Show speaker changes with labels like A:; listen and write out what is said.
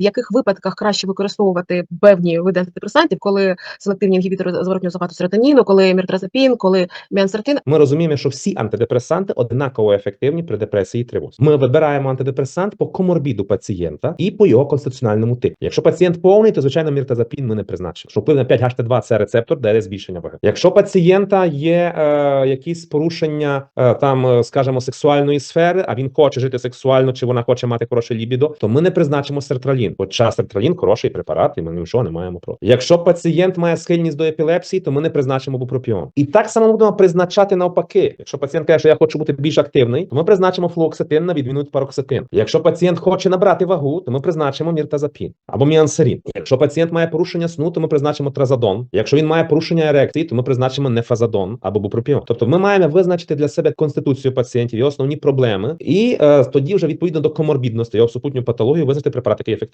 A: В яких випадках краще використовувати певні види антидепресантів, коли селективні інгібітори зворотнього захвату серотоніну, коли міртразапін, коли міансертин,
B: Ми розуміємо, що всі антидепресанти однаково ефективні при депресії і тривозі. Ми вибираємо антидепресант по коморбіду пацієнта і по його конституціональному типу. Якщо пацієнт повний, то звичайно міртазапін ми не призначимо. Що вплив на 5 HT2 це рецептор, де збільшення ваги. Якщо пацієнта є е, якісь порушення е, там, е, скажімо, сексуальної сфери, а він хоче жити сексуально, чи вона хоче мати хороше лібідо, то ми не призначимо сертралін. Хоча сертралін хороший препарат, і ми нічого не маємо проти. Якщо пацієнт має схильність до епілепсії, то ми не призначимо бупропіон. І так само будемо призначати навпаки. Якщо пацієнт каже, що я хочу бути більш активний, то ми призначимо флуоксетин на відміну від пароксетин. Якщо пацієнт хоче набрати вагу, то ми призначимо міртазапін або міансерін. Якщо пацієнт має порушення сну, то ми призначимо тразадон. Якщо він має порушення ерекції, то ми призначимо нефазадон або бупропіон. Тобто ми маємо визначити для себе конституцію пацієнтів і основні проблеми, і е, тоді вже відповідно до коморбідності його супутню патологію визначити препарат, який ефективний.